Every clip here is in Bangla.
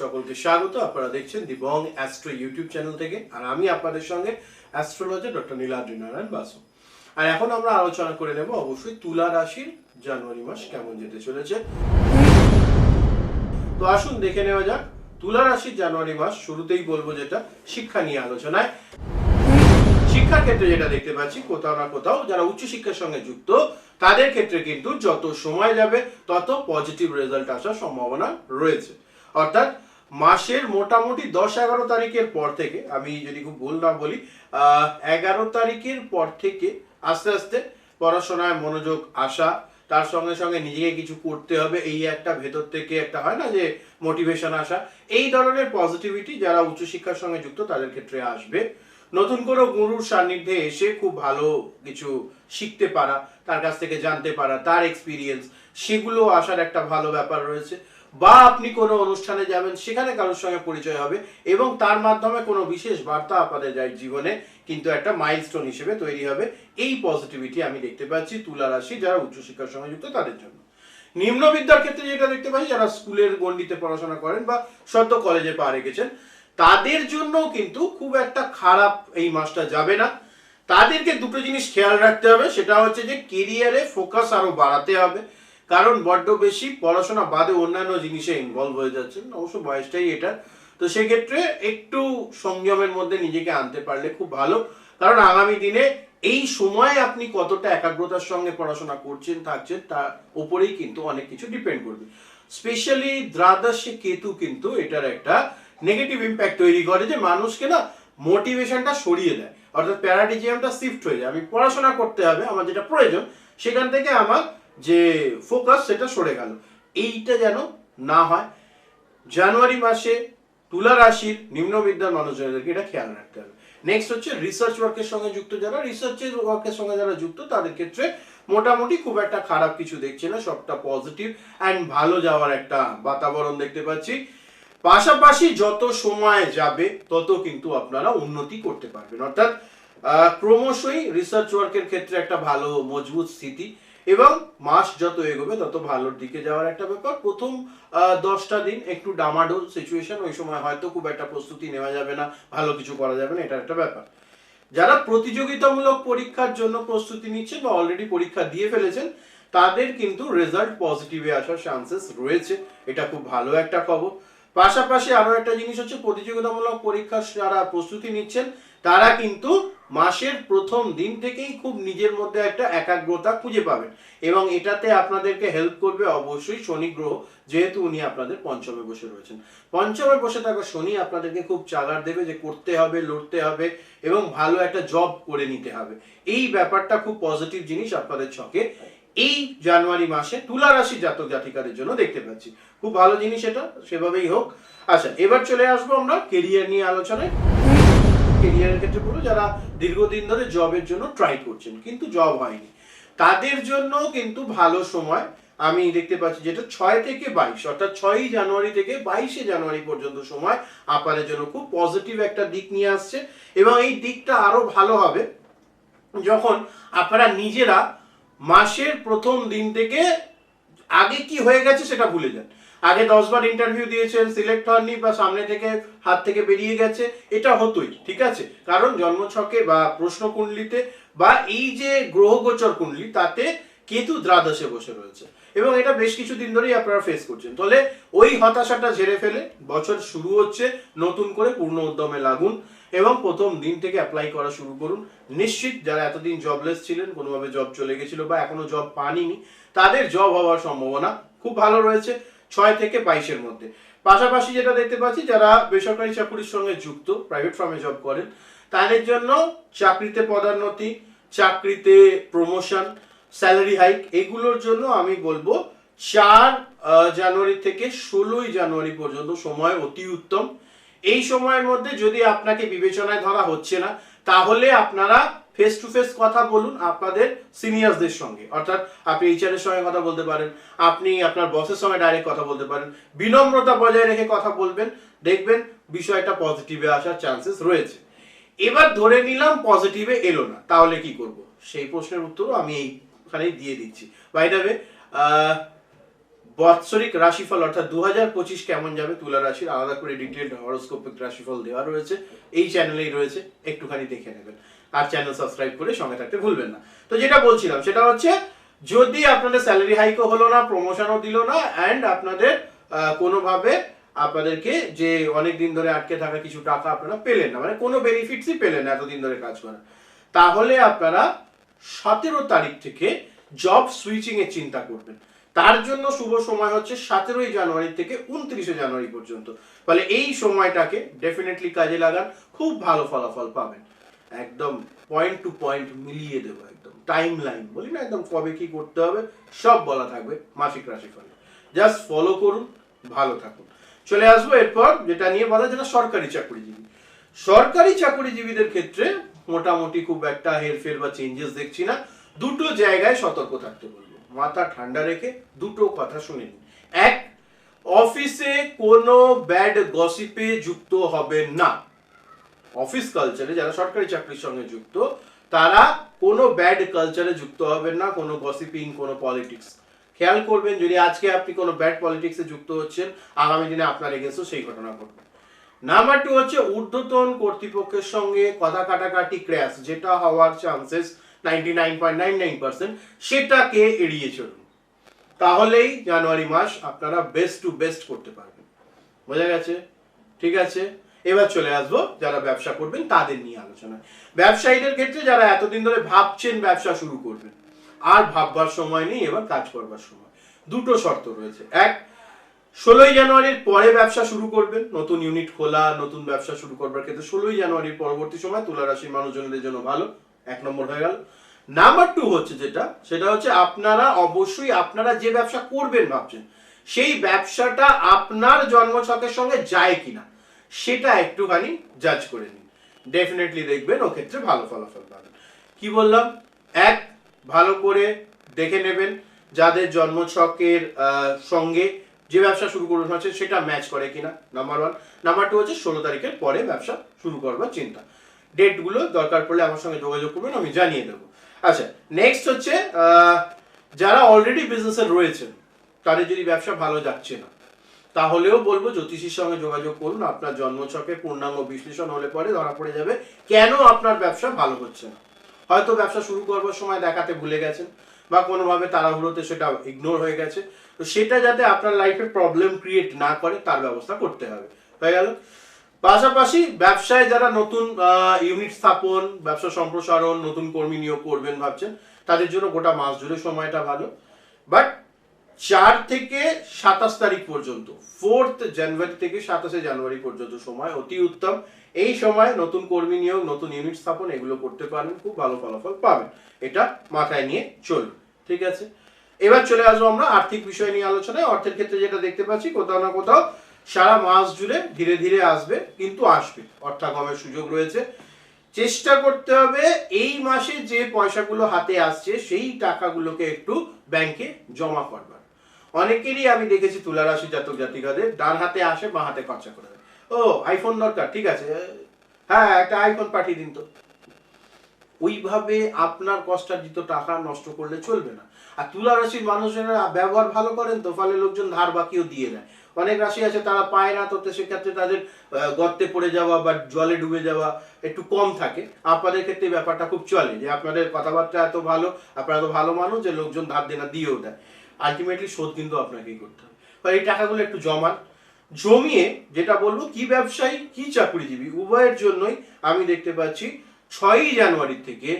সকলকে স্বাগত। আপনারা দেখছেন দিবং অ্যাস্ট্রো ইউটিউব চ্যানেল থেকে, আর আমি আপনাদের সঙ্গে অ্যাস্ট্রোলজার ডক্টর নীলাদ্রি নারায়ণ বাসু। আর এখন আমরা আলোচনা করে নেব অবশ্যই তুলা রাশির জানুয়ারি মাস কেমন যেতে চলেছে। তো আসুন দেখে নেওয়া যাক, তুলা রাশির জানুয়ারি মাস শুরুতেই বলব যেটা, শিক্ষা নিয়ে আলোচনায়। শিক্ষার ক্ষেত্রে যেটা দেখতে পাচ্ছি, কোথাও না কোথাও যারা উচ্চশিক্ষার সঙ্গে যুক্ত, তাদের ক্ষেত্রে কিন্তু যত সময় যাবে, তত পজিটিভ রেজাল্ট আসার সম্ভাবনা রয়েছে। অর্থাৎ মাসের মোটামুটি দশ এগারো তারিখের পর থেকে, আমি যদি খুব ভুল না বলি এগারো তারিখের পর থেকে আস্তে আস্তে পড়াশোনায় মনোযোগ আসা, তার সঙ্গে সঙ্গে নিজেকে কিছু করতে হবে, এই একটা ভেতর থেকে একটা হয় না যে মোটিভেশন আসা, এই ধরনের পজিটিভিটি যারা উচ্চশিক্ষার সঙ্গে যুক্ত তাদের ক্ষেত্রে আসবে। নতুন করে গুরুর সান্নিধ্যে এসে খুব ভালো কিছু শিখতে পারা, তার কাছ থেকে জানতে পারা, তার এক্সপিরিয়েন্স সেগুলো আসার একটা ভালো ব্যাপার রয়েছে। বা আপনি কোনো অনুষ্ঠানে যাবেন, সেখানে কারোর সঙ্গে পরিচয় হবে এবং তার মাধ্যমে কোনো বিশেষ বার্তা আপনাদের যায় জীবনে, কিন্তু একটা মাইলস্টোন হিসেবে তৈরি হবে। এই পজিটিভিটি আমি দেখতে পাচ্ছি তুলা রাশি যারা উচ্চশিক্ষার সঙ্গে যুক্ত, তাদের জন্য। নিম্ন বিদ্যার ক্ষেত্রে যেটা দেখতে পাচ্ছি, যারা স্কুলের গণ্ডিতে পড়াশোনা করেন বা সদ্য কলেজে পা রেখেছেন, তাদের জন্য কিন্তু খুব একটা খারাপ এই মাসটা যাবে না। তাদেরকে দুটো জিনিস খেয়াল রাখতে হবে, সেটা হচ্ছে যে কেরিয়ারে ফোকাস আরও বাড়াতে হবে। কারণ বড্ড বেশি পড়াশোনা বাদে অন্যান্য জিনিসে ইনভলভ হয়ে যাচ্ছেন, অবশ্য বয়সটাই এটা। তো সেক্ষেত্রে একটু সংযমের মধ্যে নিজেকে আনতে পারলে খুব ভালো। কারণ আগামী দিনে এই সময় আপনি কতটা একাগ্রতার সঙ্গে পড়াশোনা করছেন, থাকছেন, তার উপরেই কিন্তু অনেক কিছু ডিপেন্ড করবে। স্পেশালি দ্বাদশে কেতু কিন্তু এটার একটা নেগেটিভ ইম্প্যাক্ট তৈরি করে যে মানুষকে না মোটিভেশনটা সরিয়ে দেয়। অর্থাৎ প্যারাডিজিয়ামটা শিফট হয়ে যায়। আমি পড়াশোনা করতে হবে, আমার যেটা প্রয়োজন, সেখান থেকে আমার যে ফোকাস সেটা সরে গেল। এইটা যেন না হয়, জানুয়ারি মাসে তুলা রাশির নিম্ন বিদ্যার মানুষজনদেরকে এটা খেয়াল রাখতে হবে। নেক্সট হচ্ছে রিসার্চ ওয়ার্কের সঙ্গে যুক্ত যারা রিসার্চের ওয়ার্কের সঙ্গে যারা যুক্ত, তাদের ক্ষেত্রে মোটামুটি খুব একটা খারাপ কিছু দেখছে না, সবটা পজিটিভ অ্যান্ড ভালো যাওয়ার একটা বাতাবরণ দেখতে পাচ্ছি। পাশাপাশি যত সময় যাবে, তত কিন্তু আপনারা উন্নতি করতে পারবেন। অর্থাৎ ক্রমশই রিসার্চ ওয়ার্কের ক্ষেত্রে একটা ভালো, মজবুত স্থিতি এবং মাস যত এগোবে, তত ভালোর দিকে যাওয়ার একটা ব্যাপার। প্রথম দশটা দিন একটু ডামাডোল সিচুয়েশন ওই সময় হয়তো খুব একটা প্রস্তুতি নেওয়া যাবে না, ভালো কিছু করা যাবে না, এটা একটা ব্যাপার। যারা প্রতিযোগিতামূলক পরীক্ষার জন্য প্রস্তুতি নিচ্ছেন বা অলরেডি পরীক্ষা দিয়ে ফেলেছেন, তাদের কিন্তু রেজাল্ট পজিটিভে আসার চান্সেস রয়েছে। এটা খুব ভালো একটা খবর। পাশাপাশি আরও একটা জিনিস হচ্ছে, প্রতিযোগিতামূলক পরীক্ষার যারা প্রস্তুতি নিচ্ছেন, তারা কিন্তু মাসের প্রথম দিন থেকেই খুব নিজের মধ্যে একটা একাগ্রতা খুঁজে পাবেন। এবং এটাতে আপনাদেরকে হেল্প করবে অবশ্যই শনি গ্রহ, যেহেতু উনি আপনাদের পঞ্চমে বসে রয়েছেন। পঞ্চমে বসে থাকা শনি আপনাদেরকে খুব চাগার দেবে যে করতে হবে, লড়তে হবে এবং ভালো একটা জব করে নিতে হবে। এই ব্যাপারটা খুব পজিটিভ জিনিস আপনাদের ছকে এই জানুয়ারি মাসে তুলা রাশি জাতক জাতিকাদের জন্য দেখতে পাচ্ছি। খুব ভালো জিনিস এটা, সেভাবেই হোক। আচ্ছা এবার চলে আসব আমরা কেরিয়ার নিয়ে আলোচনায়। কেরিয়ারের ক্ষেত্রে বলব যারা দীর্ঘদিন ধরে জবের জন্য ট্রাই করছেন, কিন্তু জব হয়নি। তাদের জন্য কিন্তু ভালো সময়। আমি দেখতে পাচ্ছি যেটা ছয় থেকে বাইশ, অর্থাৎ ছয়ই জানুয়ারি থেকে বাইশে জানুয়ারি পর্যন্ত সময় আপনাদের জন্য খুব পজিটিভ একটা দিক নিয়ে আসছে এবং এই দিকটা আরও ভালো হবে যখন আপনারা নিজেরা মাসের প্রথম দিন থেকে আগে কি হয়ে গেছে সেটা ভুলে যান। আগে দশবার ইন্টারভিউ দিয়েছেন সিলেক্ট হননি বা সামনে থেকে হাত থেকে বেরিয়ে গেছে, এটা হতোই, ঠিক আছে? কারণ জন্মছকে বা প্রশ্নকুণ্ডলিতে বা এই যে গ্রহগোচর কুণ্ডলি, তাতে কেতু দ্বাদশে বসে রয়েছে। এবং এটা বেশ কিছুদিন ধরেই আপনারা ফেস করছেন। তাহলে ওই হতাশাটা ঝেড়ে ফেলে, বছর শুরু হচ্ছে, নতুন করে পূর্ণ উদ্যমে লাগুন এবং প্রথম দিন থেকে অ্যাপ্লাই করা শুরু করুন। নিশ্চিত যারা এতদিন জবলেস ছিলেন, কোনোভাবে জব চলে গেছিল বা এখনও জব পাননি, তাদের জব হওয়ার সম্ভাবনা খুব ভালো রয়েছে। ছয় থেকে বাইশের মধ্যে। পাশাপাশি যেটা দেখতে পাচ্ছি, যারা বেসরকারি চাকরির সঙ্গে যুক্ত প্রাইভেট ফার্মে জব করেন, তাদের জন্য চাকরিতে পদোন্নতি, চাকরিতে প্রমোশন স্যালারি হাইক এগুলোর জন্য আমি বলব চার জানুয়ারি থেকে ষোলোই জানুয়ারি পর্যন্ত সময় অতি উত্তম। এই সময়ের মধ্যে যদি আপনাকে বিবেচনায় ধরা হচ্ছে না, তাহলে আপনারা ফেস টু ফেস কথা বলুন আপনাদের সিনিয়রসদের সঙ্গে। অর্থাৎ আপনি এইচআর এর সঙ্গে কথা বলতে পারেন, আপনি আপনার বসের সঙ্গে ডাইরেক্ট কথা বলতে পারেন, বিনম্রতা বজায় রেখে কথা বলবেন, দেখবেন বিষয়টা পজিটিভে আসার চান্সেস রয়েছে। এবার ধরে নিলাম পজিটিভে এলো না, তাহলে কি করব? সেই প্রশ্নের উত্তর আমি এইখানেই দিয়ে দিচ্ছি। বাইরে বাৎসরিক রাশিফল, অর্থাৎ দু হাজার পঁচিশ কেমন যাবে তুলা রাশির, আলাদা করে ডিটেলড হরোস্কোপিক রাশিফল দেওয়া রয়েছে। এই চ্যানেলেই রয়েছে, একটুখানি দেখে নেবেন। আর চ্যানেল সাবস্ক্রাইব করে সঙ্গে থাকতে ভুলবেন না। তো যেটা বলছিলাম, সেটা হচ্ছে, যদি আপনাদের স্যালারি হাইকও হলো না প্রমোশনও দিল না অ্যান্ড আপনাদের কোনোভাবে আপনাদেরকে যে অনেক দিন ধরে আটকে থাকা কিছু টাকা আপনারা পেলেন না মানে কোনো বেনিফিটসই পেলেন না এতদিন ধরে কাজ করেন তাহলে আপনারা সতেরো তারিখ থেকে জব সুইচিং এর চিন্তা করবেন। তার জন্য শুভ সময় হচ্ছে সতেরোই জানুয়ারি থেকে উনত্রিশে জানুয়ারি পর্যন্ত। ফলে এই সময়টাকে ডেফিনেটলি কাজে লাগান, খুব ভালো ফলাফল পাবেন। একদম পয়েন্ট টু পয়েন্ট মিলিয়ে দেবো, একদম টাইম লাইন বলি না, একদম কবে কি করতে হবে, সব বলা থাকবে মাসিক রাশিফলে। জাস্ট ফলো করুন, ভালো থাকুন। চলে আসব এরপর, যেটা নিয়ে বলা যেটা সরকারি চাকরিজীবী। সরকারি চাকরিজীবীদের ক্ষেত্রে মোটামুটি খুব একটা হেরফের বা চেঞ্জেস দেখছি না। দুটো জায়গায় সতর্ক থাকতে বলব। মাথা ঠান্ডা রেখে দুটো কথা শুনে এক, অফিসে কোনো ব্যাড গসিপে যুক্ত হবেন না। অফিস কালচারে যারা সরকারি চাকরির সঙ্গে যুক্ত, তারা কোনো ব্যাড কালচারে যুক্ত হবেন না, কোনো গসিপিং কোনো পলিটিক্স খেয়াল করবেন, যদি আজকে আপনি কোনো ব্যাড পলিটিক্সে যুক্ত হচ্ছেন, আগামী দিনে আপনার এগেন্স্টও সেই ঘটনা ঘটবে। নাম্বার টু হচ্ছে ঊর্ধ্বতন কর্তৃপক্ষের সঙ্গে কথা কাটাকাটি ক্র্যাশ যেটা হওয়ার chances ninety nine point nine nine percent সেটাকে এড়িয়ে চলুন। তাহলেই জানুয়ারি মাস আপনারা বেস্ট টু বেস্ট করতে পারবেন। বোঝা গেছে? ঠিক আছে? এবার চলে আসব যারা ব্যবসা করবেন তাদের নিয়ে আলোচনা ব্যবসায়ীদের ক্ষেত্রে যারা এতদিন ধরে ভাবছেন ব্যবসা শুরু করবেন, আর ভাববার সময় নেই, এবার কাজ করবার সময়। দুটো শর্ত রয়েছে। এক, ষোলোই জানুয়ারির পরে ব্যবসা শুরু করবেন। নতুন ইউনিট খোলা, নতুন ব্যবসা শুরু করবার ক্ষেত্রে ষোলোই জানুয়ারির পরবর্তী সময় তুলা রাশির মানুষজনদের জন্য ভালো। এক নম্বর হয়ে গেল। নাম্বার টু হচ্ছে যেটা, সেটা হচ্ছে আপনারা অবশ্যই আপনারা যে ব্যবসা করবেন ভাবছেন, সেই ব্যবসাটা আপনার জন্মছকের সঙ্গে যায় কিনা, সেটা একটুখানি জাজ করে নিন। ডেফিনেটলি দেখবেন ও ক্ষেত্রে ভালো ফলাফল পাবেন। কি বললাম? এক, ভালো করে দেখে নেবেন যাদের জন্মছকের সঙ্গে যে ব্যবসা শুরু করবেন হচ্ছে সেটা ম্যাচ করে কিনা নাম্বার ওয়ান নাম্বার টু হচ্ছে ষোলো তারিখের পরে ব্যবসা শুরু করবার চিন্তা। ডেটগুলো দরকার পড়লে আমার সঙ্গে যোগাযোগ করবেন, আমি জানিয়ে দেবো। আচ্ছা নেক্সট হচ্ছে যারা অলরেডি বিজনেসে রয়েছেন, তাদের যদি ব্যবসা ভালো যাচ্ছে না, তাহলেও বলব জ্যোতিষীর সঙ্গে যোগাযোগ করুন, আপনার জন্মছকে, পূর্ণাঙ্গ বিশ্লেষণ হলে পরে ধরা পড়ে যাবে কেন আপনার ব্যবসা ভালো হচ্ছে না। হয়তো ব্যবসা শুরু করবার সময় দেখাতে ভুলে গেছেন, বা কোনোভাবে তাড়াহুড়োতে সেটা ইগনোর হয়ে গেছে। তো সেটা যাতে আপনার লাইফে প্রবলেম ক্রিয়েট না করে, তার ব্যবস্থা করতে হবে। হয়ে গেল? পাশাপাশি ব্যবসায় যারা নতুন ইউনিট স্থাপন, ব্যবসা সম্প্রসারণ, নতুন কর্মী নিয়োগ করবেন ভাবছেন, তাদের জন্য গোটা মাস জুড়ে সময়টা ভালো। বাট চার থেকে সাতাশ তারিখ পর্যন্ত ফোর্থ জানুয়ারি থেকে সাতাশে জানুয়ারি পর্যন্ত সময় অতি উত্তম। এই সময় নতুন কর্মী নিয়োগ, নতুন ইউনিট স্থাপন, এগুলো করতে পারেন খুব ভালো ফলাফল পাবেন। এটা মাথায় নিয়ে চলুন, ঠিক আছে? এবার চলে আসব আমরা আর্থিক বিষয় নিয়ে আলোচনায়। অর্থের ক্ষেত্রে যেটা দেখতে পাচ্ছি, কোথাও না কোথাও সারা মাস জুড়ে ধীরে ধীরে আসবে, কিন্তু আসবে। অর্থাগমের সুযোগ রয়েছে। চেষ্টা করতে হবে এই মাসে যে পয়সাগুলো হাতে আসছে, সেই টাকাগুলোকে একটু ব্যাংকে জমা করবার। অনেকেরই আমি দেখেছি তুলা রাশি জাতক জাতিকাদের, ডান হাতে আসে, বাঁ হাতে খরচা করে দেয়। ও আইফোন দরকার, ঠিক আছে। হ্যাঁ একটা আইফোন পাঠিয়ে দিন তো। ওইভাবে আপনার কষ্টার্জিত টাকা নষ্ট করলে চলবে না। আর তুলা রাশির মানুষেরা ব্যবহার ভালো করেন তো, ফলে লোকজন ধার বাকিও দিয়ে দেয়। অনেক রাশি আছে, তারা পায় না, তো সেক্ষেত্রে তাদের গর্তে পড়ে যাওয়া বা জলে ডুবে যাওয়া একটু কম থাকে। আপনাদের ক্ষেত্রে ব্যাপারটা খুব চলে যে আপনাদের কথাবার্তা এত ভালো, আপনারা এত ভালো মানুষ যে লোকজন ধার দেনা দিয়েও দেয়। আলটিমেটলি শোধ কিন্তু আপনাকেই করতে হবে ফলে এই টাকাগুলো একটু জমান। জমিয়ে যেটা বলব, কি ব্যবসায়ী, কি চাকরিজীবী, উভয়ের জন্যই আমি দেখতে পাচ্ছি ছয়ই জানুয়ারি থেকে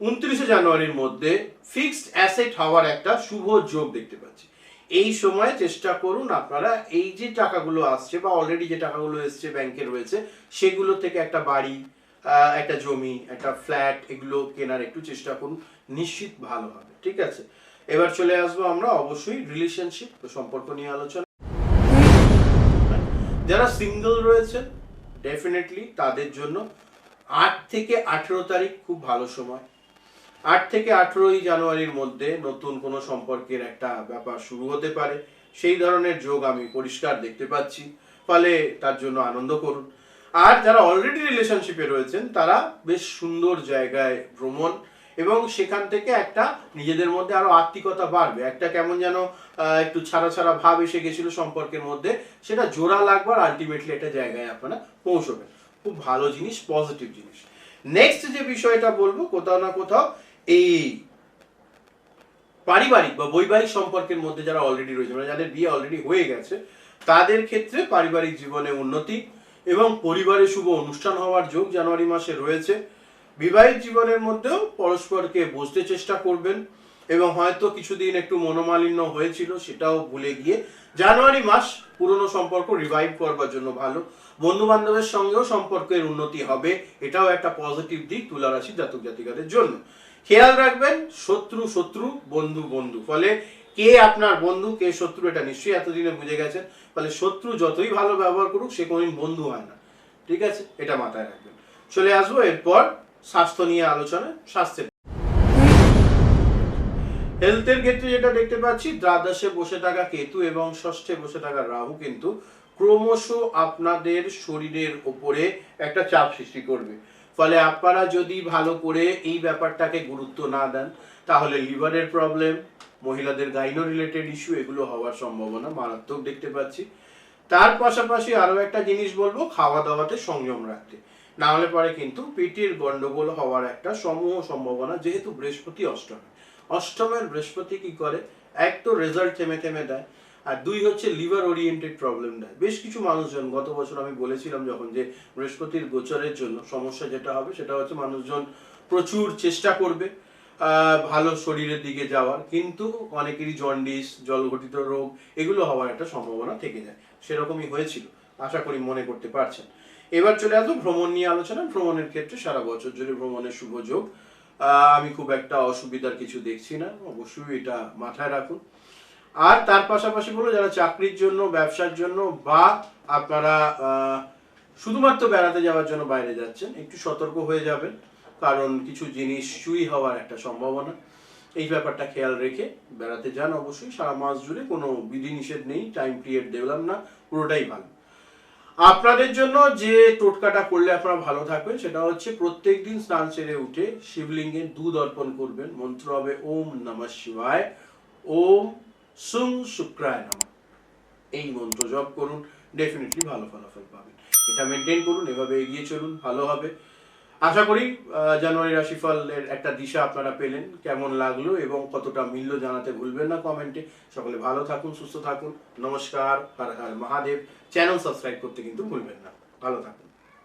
উনত্রিশে জানুয়ারির মধ্যে ফিক্সড অ্যাসেট হওয়ার একটা শুভ যোগ দেখতে পাচ্ছি। এই সময় চেষ্টা করুন আপনারা এই যে টাকাগুলো আসছে বা অলরেডি যে টাকাগুলো এসছে ব্যাংকে রয়েছে, সেগুলো থেকে একটা বাড়ি একটা জমি, একটা ফ্ল্যাট এগুলো কেনার একটু চেষ্টা করুন। নিশ্চিত ভালো হবে, ঠিক আছে? এবার চলে আসব আমরা অবশ্যই রিলেশনশিপ সম্পর্ক নিয়ে আলোচনা। যারা সিঙ্গেল রয়েছে ডেফিনেটলি তাদের জন্য আট থেকে আঠেরো তারিখ খুব ভালো সময়। আট থেকে আঠেরোই জানুয়ারির মধ্যে নতুন কোনো সম্পর্কের একটা ব্যাপার শুরু হতে পারে। সেই ধরনের যোগ আমি পরিষ্কার দেখতে পাচ্ছি। ফলে তার জন্য আনন্দ করুন। আর যারা অলরেডি রিলেশনশিপে রয়েছেন, তারা বেশ সুন্দর জায়গায় ভ্রমণ এবং সেখান থেকে একটা নিজেদের মধ্যে আরও আত্মিকতা বাড়বে। একটা কেমন যেন একটু ছাড়া ছাড়া ভাব এসে গেছিল সম্পর্কের মধ্যে। সেটা জোড়া লাগবার আলটিমেটলি একটা জায়গায় আপনারা পৌঁছবেন। খুব ভালো জিনিস পজিটিভ জিনিস। নেক্সট যে বিষয়টা বলব, কোথাও না কোথাও এই পারিবারিক বা বৈবাহিক সম্পর্কের মধ্যে যারা অলরেডি রয়েছে মানে যাদের বিয়ে অলরেডি হয়ে গেছে, তাদের ক্ষেত্রে পারিবারিক জীবনে উন্নতি এবং পরিবারে শুভ অনুষ্ঠান হওয়ার যোগ জানুয়ারি মাসে রয়েছে। বিবাহিত জীবনের মধ্যেও পরস্পরকে বুঝতে চেষ্টা করবেন এবং হয়তো কিছুদিন একটু মনোমালিন্য হয়েছিল সেটাও ভুলে গিয়ে জানুয়ারি মাস পুরনো সম্পর্ক রিভাইভ করবার জন্য ভালো। বন্ধু বান্ধবের সঙ্গেও সম্পর্কের উন্নতি হবে, এটাও একটা পজিটিভ দিক তুলা রাশি জাতক জাতিকাদের জন্য। খেয়াল রাখবেন, শত্রু শত্রু, বন্ধু বন্ধু। ফলে কে আপনার বন্ধু, কে শত্রু এটা নিশ্চয়ই এতদিনে বুঝে গেছেন। ফলে শত্রু যতই ভালো ব্যবহার করুক, সে কোনোদিন বন্ধু হয় না। ঠিক আছে? এটা মাথায় রাখবেন। চলে আসব এরপর স্বাস্থ্য নিয়ে আলোচনা, স্বাস্থ্যের হেলথের ক্ষেত্রে যেটা দেখতে পাচ্ছি, দ্বাদশে বসে থাকা কেতু এবং ষষ্ঠে বসে থাকা রাহু কিন্তু ক্রমশ আপনাদের শরীরের ওপরে একটা চাপ সৃষ্টি করবে। ফলে আপনারা যদি ভালো করে এই ব্যাপারটাকে গুরুত্ব না দেন, তাহলে লিভারের প্রবলেম, মহিলাদের গাইনো রিলেটেড ইস্যু, এগুলো হওয়ার সম্ভাবনা মারাত্মক দেখতে পাচ্ছি। তার পাশাপাশি আরও একটা জিনিস বলব খাওয়া দাওয়াতে সংযম রাখতে। না হলে পরে কিন্তু পেটের গন্ডগোল হওয়ার একটা সমূহ সম্ভাবনা, যেহেতু বৃহস্পতি অষ্টমে। অষ্টমের বৃহস্পতি কি করে? এক তো রেজাল্ট থেমে থেমে দেয়। আর দুই হচ্ছে লিভার ওরিয়েন্টেড প্রবলেম দেয় বেশ কিছু মানুষজন, গত বছর আমি বলেছিলাম যখন যে বৃহস্পতির গোচরের জন্য সমস্যা যেটা হবে, সেটা হচ্ছে মানুষজন প্রচুর চেষ্টা করবে ভালো শরীরের দিকে যাওয়ার। কিন্তু অনেকেরই জন্ডিস, জলঘটিত রোগ, এগুলো হওয়ার একটা সম্ভাবনা থেকে যায়। সেরকমই হয়েছিল, আশা করি মনে করতে পারছেন। এবার চলে আসব ভ্রমণ নিয়ে আলোচনা। ভ্রমণের ক্ষেত্রে সারা বছর জুড়ে ভ্রমণের শুভ যোগ। আমি খুব একটা অসুবিধার কিছু দেখছি না। অবশ্যই এটা মাথায় রাখুন। আর তার পাশাপাশি বলো যারা চাকরির জন্য, ব্যবসার জন্য বা আপনারা শুধুমাত্র বেড়াতে যাওয়ার জন্য বাইরে যাচ্ছেন, একটু সতর্ক হয়ে যাবেন। কারণ কিছু জিনিস চুরি হওয়ার একটা সম্ভাবনা। এই ব্যাপারটা খেয়াল রেখে বেড়াতে যান অবশ্যই। সারা মাস জুড়ে কোনো বিধিনিষেধ নেই টাইম পিরিয়ড দেখলাম না, পুরোটাই ভালো। আপনাদের জন্য যে টোটকাটা করলে আপনারা ভালো থাকবেন, সেটা হচ্ছে প্রত্যেকদিন স্নান সেরে উঠে শিবলিঙ্গে দুধ অর্পণ করবেন। মন্ত্র হবে ওম নমঃ শিবায়। ওম সুং শুক্রায় নমঃ এই মন্ত্র জপ করুন ডেফিনেটলি ভালো ফলাফল পাবেন। এটা মেনটেন করুন, এভাবে এগিয়ে চলুন, ভালো হবে। আশা করি জানুয়ারি রাশিফলের একটা দিশা আপনারা পেলেন, কেমন লাগল এবং কতটা মিলল জানাতে ভুলবেন না কমেন্টে। সকলে ভালো থাকুন, সুস্থ থাকুন, নমস্কার, হর হর মহাদেব। চ্যানেল সাবস্ক্রাইব করতে কিন্তু ভুলবেন না। ভালো থাকুন।